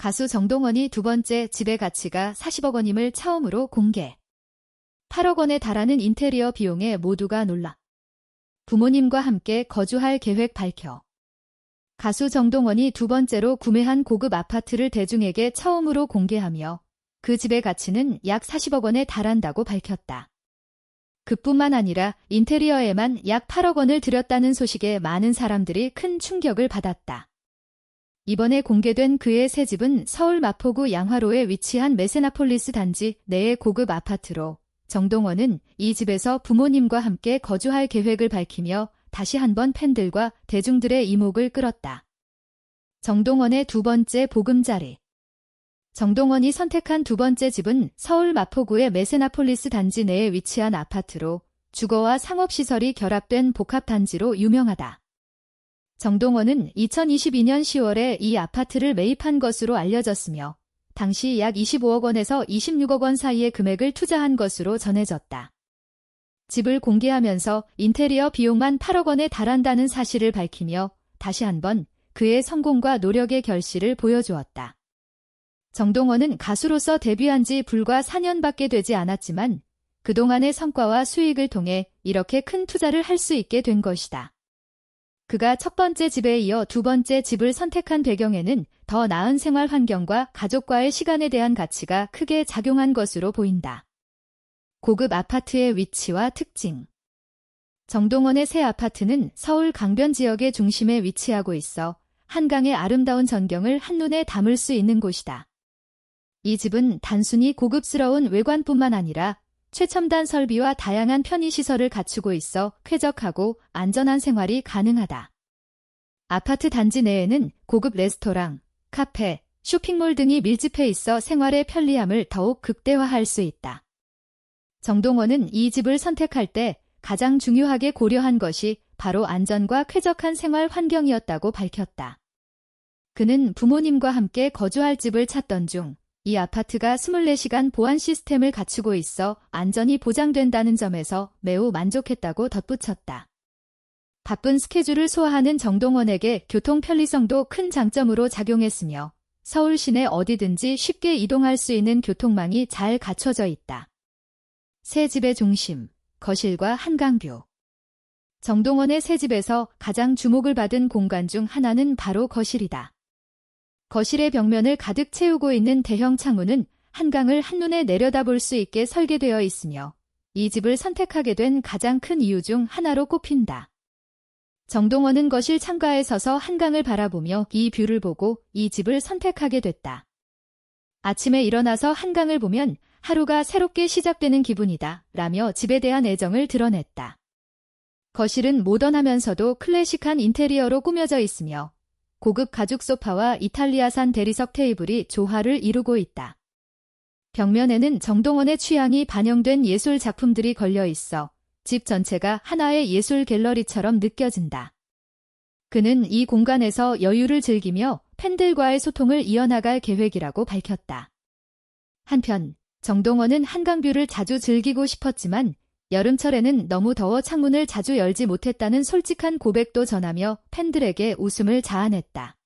가수 정동원이 두 번째 집의 가치가 40억 원임을 처음으로 공개. 8억 원에 달하는 인테리어 비용에 모두가 놀라. 부모님과 함께 거주할 계획 밝혀. 가수 정동원이 두 번째로 구매한 고급 아파트를 대중에게 처음으로 공개하며 그 집의 가치는 약 40억 원에 달한다고 밝혔다. 그뿐만 아니라 인테리어에만 약 8억 원을 들였다는 소식에 많은 사람들이 큰 충격을 받았다. 이번에 공개된 그의 새 집은 서울 마포구 양화로에 위치한 메세나폴리스 단지 내의 고급 아파트로 정동원은 이 집에서 부모님과 함께 거주할 계획을 밝히며 다시 한번 팬들과 대중들의 이목을 끌었다. 정동원의 두 번째 보금자리 정동원이 선택한 두 번째 집은 서울 마포구의 메세나폴리스 단지 내에 위치한 아파트로 주거와 상업시설이 결합된 복합단지로 유명하다. 정동원은 2022년 10월에 이 아파트를 매입한 것으로 알려졌으며 당시 약 25억 원에서 26억 원 사이의 금액을 투자한 것으로 전해졌다. 집을 공개하면서 인테리어 비용만 8억 원에 달한다는 사실을 밝히며 다시 한번 그의 성공과 노력의 결실을 보여주었다. 정동원은 가수로서 데뷔한 지 불과 4년밖에 되지 않았지만 그동안의 성과와 수익을 통해 이렇게 큰 투자를 할 수 있게 된 것이다. 그가 첫 번째 집에 이어 두 번째 집을 선택한 배경에는 더 나은 생활 환경과 가족과의 시간에 대한 가치가 크게 작용한 것으로 보인다. 고급 아파트의 위치와 특징 정동원의 새 아파트는 서울 강변 지역의 중심에 위치하고 있어 한강의 아름다운 전경을 한눈에 담을 수 있는 곳이다. 이 집은 단순히 고급스러운 외관뿐만 아니라 최첨단 설비와 다양한 편의시설을 갖추고 있어 쾌적하고 안전한 생활이 가능하다. 아파트 단지 내에는 고급 레스토랑, 카페, 쇼핑몰 등이 밀집해 있어 생활의 편리함을 더욱 극대화할 수 있다. 정동원은 이 집을 선택할 때 가장 중요하게 고려한 것이 바로 안전과 쾌적한 생활 환경이었다고 밝혔다. 그는 부모님과 함께 거주할 집을 찾던 중 이 아파트가 24시간 보안 시스템을 갖추고 있어 안전이 보장된다는 점에서 매우 만족했다고 덧붙였다. 바쁜 스케줄을 소화하는 정동원에게 교통 편리성도 큰 장점으로 작용했으며 서울 시내 어디든지 쉽게 이동할 수 있는 교통망이 잘 갖춰져 있다. 새 집의 중심, 거실과 한강뷰. 정동원의 새 집에서 가장 주목을 받은 공간 중 하나는 바로 거실이다. 거실의 벽면을 가득 채우고 있는 대형 창문은 한강을 한눈에 내려다볼 수 있게 설계되어 있으며 이 집을 선택하게 된 가장 큰 이유 중 하나로 꼽힌다. 정동원은 거실 창가에 서서 한강을 바라보며 이 뷰를 보고 이 집을 선택하게 됐다. 아침에 일어나서 한강을 보면 하루가 새롭게 시작되는 기분이다. 라며 집에 대한 애정을 드러냈다. 거실은 모던하면서도 클래식한 인테리어로 꾸며져 있으며 고급 가죽 소파와 이탈리아산 대리석 테이블이 조화를 이루고 있다. 벽면에는 정동원의 취향이 반영된 예술 작품들이 걸려 있어 집 전체가 하나의 예술 갤러리처럼 느껴진다. 그는 이 공간에서 여유를 즐기며 팬들과의 소통을 이어나갈 계획이라고 밝혔다. 한편 정동원은 한강뷰를 자주 즐기고 싶었지만 여름철에는 너무 더워 창문을 자주 열지 못했다는 솔직한 고백도 전하며 팬들에게 웃음을 자아냈다.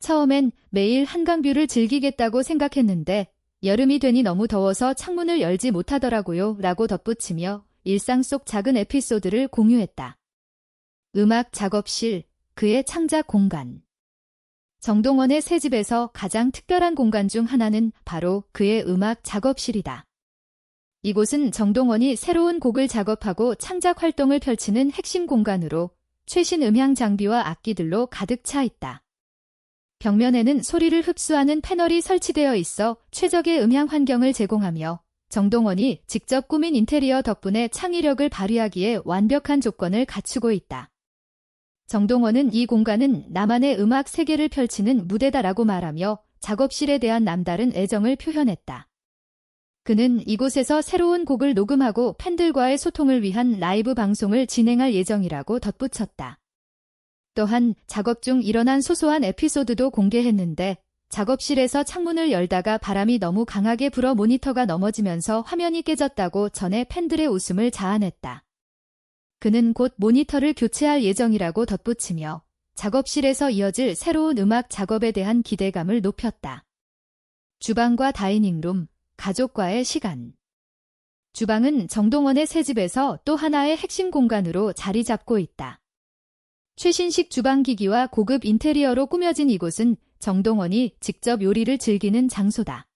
처음엔 매일 한강뷰를 즐기겠다고 생각했는데 여름이 되니 너무 더워서 창문을 열지 못하더라고요 라고 덧붙이며 일상 속 작은 에피소드를 공유했다. 음악 작업실, 그의 창작 공간. 정동원의 새 집에서 가장 특별한 공간 중 하나는 바로 그의 음악 작업실이다. 이곳은 정동원이 새로운 곡을 작업하고 창작 활동을 펼치는 핵심 공간으로 최신 음향 장비와 악기들로 가득 차 있다. 벽면에는 소리를 흡수하는 패널이 설치되어 있어 최적의 음향 환경을 제공하며 정동원이 직접 꾸민 인테리어 덕분에 창의력을 발휘하기에 완벽한 조건을 갖추고 있다. 정동원은 이 공간은 나만의 음악 세계를 펼치는 무대다라고 말하며 작업실에 대한 남다른 애정을 표현했다. 그는 이곳에서 새로운 곡을 녹음하고 팬들과의 소통을 위한 라이브 방송을 진행할 예정이라고 덧붙였다. 또한 작업 중 일어난 소소한 에피소드도 공개했는데 작업실에서 창문을 열다가 바람이 너무 강하게 불어 모니터가 넘어지면서 화면이 깨졌다고 전해 팬들의 웃음을 자아냈다. 그는 곧 모니터를 교체할 예정이라고 덧붙이며 작업실에서 이어질 새로운 음악 작업에 대한 기대감을 높였다. 주방과 다이닝룸, 가족과의 시간. 주방은 정동원의 새 집에서 또 하나의 핵심 공간으로 자리 잡고 있다. 최신식 주방기기와 고급 인테리어로 꾸며진 이곳은 정동원이 직접 요리를 즐기는 장소다.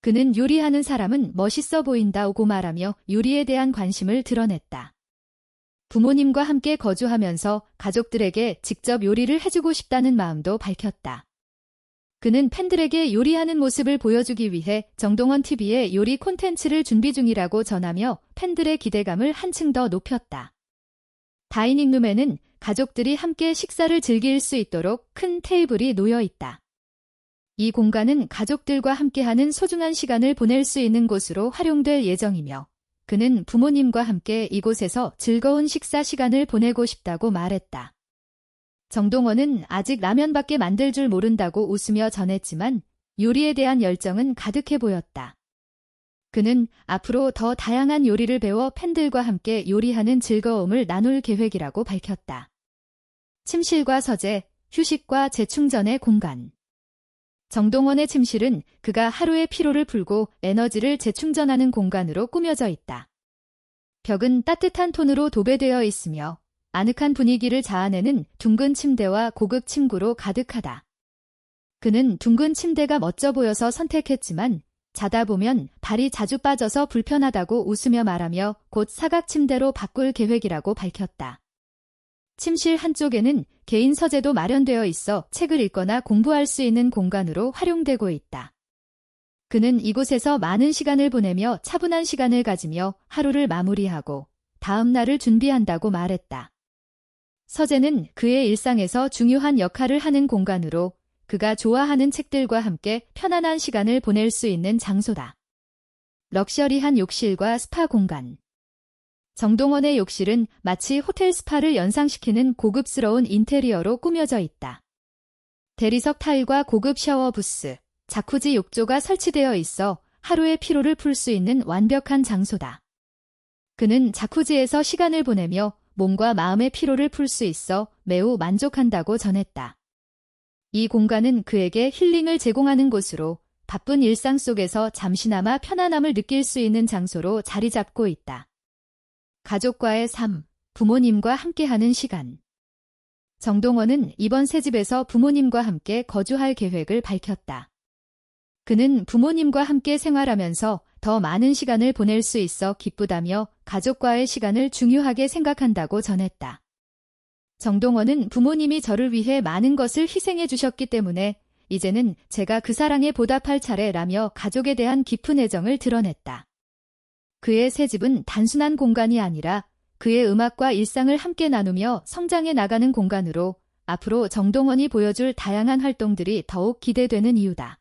그는 요리하는 사람은 멋있어 보인다고 말하며 요리에 대한 관심을 드러냈다. 부모님과 함께 거주하면서 가족들에게 직접 요리를 해주고 싶다는 마음도 밝혔다. 그는 팬들에게 요리하는 모습을 보여주기 위해 정동원 TV의 요리 콘텐츠를 준비 중이라고 전하며 팬들의 기대감을 한층 더 높였다. 다이닝룸에는 가족들이 함께 식사를 즐길 수 있도록 큰 테이블이 놓여 있다. 이 공간은 가족들과 함께하는 소중한 시간을 보낼 수 있는 곳으로 활용될 예정이며 그는 부모님과 함께 이곳에서 즐거운 식사 시간을 보내고 싶다고 말했다. 정동원은 아직 라면밖에 만들 줄 모른다고 웃으며 전했지만 요리에 대한 열정은 가득해 보였다. 그는 앞으로 더 다양한 요리를 배워 팬들과 함께 요리하는 즐거움을 나눌 계획이라고 밝혔다. 침실과 서재, 휴식과 재충전의 공간. 정동원의 침실은 그가 하루의 피로를 풀고 에너지를 재충전하는 공간으로 꾸며져 있다. 벽은 따뜻한 톤으로 도배되어 있으며 아늑한 분위기를 자아내는 둥근 침대와 고급 침구로 가득하다. 그는 둥근 침대가 멋져 보여서 선택했지만 자다 보면 발이 자주 빠져서 불편하다고 웃으며 말하며 곧 사각 침대로 바꿀 계획이라고 밝혔다. 침실 한쪽에는 개인 서재도 마련되어 있어 책을 읽거나 공부할 수 있는 공간으로 활용되고 있다. 그는 이곳에서 많은 시간을 보내며 차분한 시간을 가지며 하루를 마무리하고 다음 날을 준비한다고 말했다. 서재는 그의 일상에서 중요한 역할을 하는 공간으로 그가 좋아하는 책들과 함께 편안한 시간을 보낼 수 있는 장소다. 럭셔리한 욕실과 스파 공간. 정동원의 욕실은 마치 호텔 스파를 연상시키는 고급스러운 인테리어로 꾸며져 있다. 대리석 타일과 고급 샤워 부스, 자쿠지 욕조가 설치되어 있어 하루의 피로를 풀 수 있는 완벽한 장소다. 그는 자쿠지에서 시간을 보내며 몸과 마음의 피로를 풀 수 있어 매우 만족한다고 전했다. 이 공간은 그에게 힐링을 제공하는 곳으로 바쁜 일상 속에서 잠시나마 편안함을 느낄 수 있는 장소로 자리 잡고 있다. 가족과의 삶, 부모님과 함께하는 시간. 정동원은 이번 새 집에서 부모님과 함께 거주할 계획을 밝혔다. 그는 부모님과 함께 생활하면서 더 많은 시간을 보낼 수 있어 기쁘다며 가족과의 시간을 중요하게 생각한다고 전했다. 정동원은 부모님이 저를 위해 많은 것을 희생해 주셨기 때문에 이제는 제가 그 사랑에 보답할 차례라며 가족에 대한 깊은 애정을 드러냈다. 그의 새 집은 단순한 공간이 아니라 그의 음악과 일상을 함께 나누며 성장해 나가는 공간으로 앞으로 정동원이 보여줄 다양한 활동들이 더욱 기대되는 이유다.